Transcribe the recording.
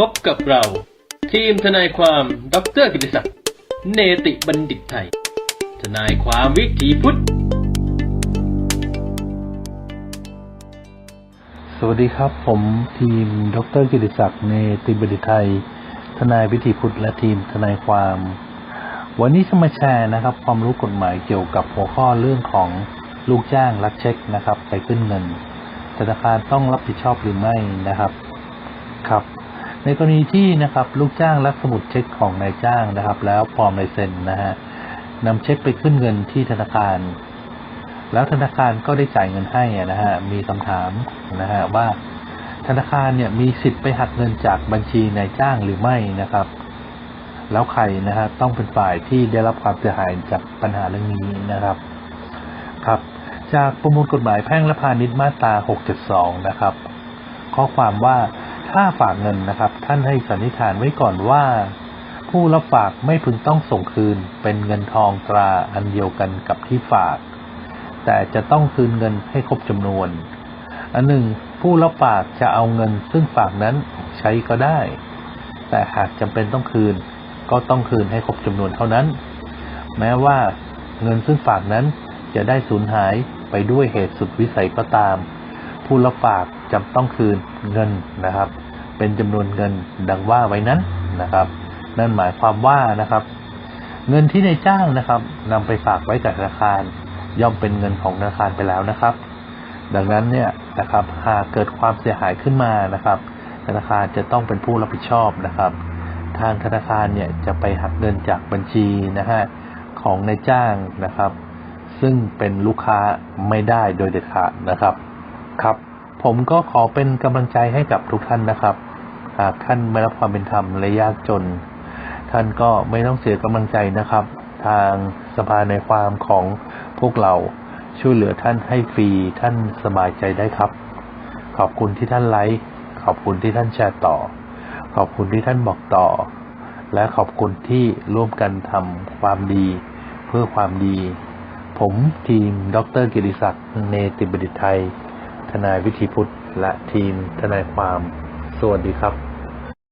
พบกับเรา ทีมทนายความดรกิติศักดิ์เนติบัณฑิตไทย ทนายความวิถีพุทธ สวัสดีครับ ผมทีมดรกิติศักดิ์เนติบัณฑิตไทย ทนายวิถีพุทธและทีมทนายความ วันนี้จะมาแชร์นะครับ ความรู้กฎหมายเกี่ยวกับหัวข้อเรื่องของลูกจ้างรับเช็คนะครับไปขึ้นเงินธนาคารต้องรับผิดชอบหรือไม่นะครับ ครับ ในกรณีที่นะครับลูกจ้างรับสมุดเช็คของนายจ้างนะครับ แล้วปลอมลายเซ็นนะฮะนำเช็คไปขึ้นเงินที่ธนาคาร แล้วธนาคารก็ได้จ่ายเงินให้นะฮะมีคำถามนะฮะว่า ธนาคารเนี่ยมีสิทธิ์ไปหักเงินจากบัญชีนายจ้างหรือไม่นะครับ แล้วใครนะฮะต้องเป็นฝ่ายที่ได้รับความเสียหายจากปัญหาเรื่องนี้นะครับครับ จากประมวลกฎหมายแพ่งและพาณิชย์มาตรา 672 นะครับ ข้อความว่า ถ้าฝากเงินนะครับ ท่านให้สันนิษฐานไว้ก่อนว่า ผู้รับฝากไม่พึงต้องส่งคืนเป็นเงินทองตราอันเดียวกันกับที่ฝาก แต่จะต้องคืนเงินให้ครบจำนวน อันหนึ่ง ผู้รับฝากจะเอาเงินซึ่งฝากนั้นใช้ก็ได้ แต่หากจำเป็นต้องคืน ก็ต้องคืนให้ครบจำนวนเท่านั้น แม้ว่าเงินซึ่งฝากนั้นจะได้สูญหายไปด้วยเหตุสุดวิสัยก็ตาม ผู้รับฝากจำต้องคืนเงินนะครับ เป็นจำนวนเงินดังว่าไว้นั้นนะครับ นั่นหมายความว่านะครับ เงินที่นายจ้างนะครับนำไปฝากไว้กับธนาคาร ย่อมเป็นเงินของธนาคารไปแล้วนะครับ ดังนั้นเนี่ยนะครับหากเกิดความเสียหายขึ้นมานะครับ ธนาคารจะต้องเป็นผู้รับผิดชอบนะครับ ทางธนาคารเนี่ยจะไปหักเงินจากบัญชีนะฮะของนายจ้างนะครับ ซึ่งเป็นลูกค้าไม่ได้โดยเด็ดขาดนะครับครับ ผมก็ขอเป็นกำลังใจให้กับทุกท่านนะครับ หากท่านไม่รับความเป็นธรรมและยากจน ท่านก็ไม่ต้องเสียกำลังใจนะครับ ทางสภาในความของพวกเราช่วยเหลือท่านให้ฟรีท่านสบายใจได้ครับ ขอบคุณที่ท่านไลค์ขอบคุณที่ท่านแชร์ต่อ ขอบคุณที่ท่านบอกต่อ และขอบคุณที่ร่วมกันทำความดี เพื่อความดี ผมทีม ดรกิติศักดิ์เนติบัณฑิตไทย ทนายวิธีพุทธและทีมทนายความ สวัสดีครับ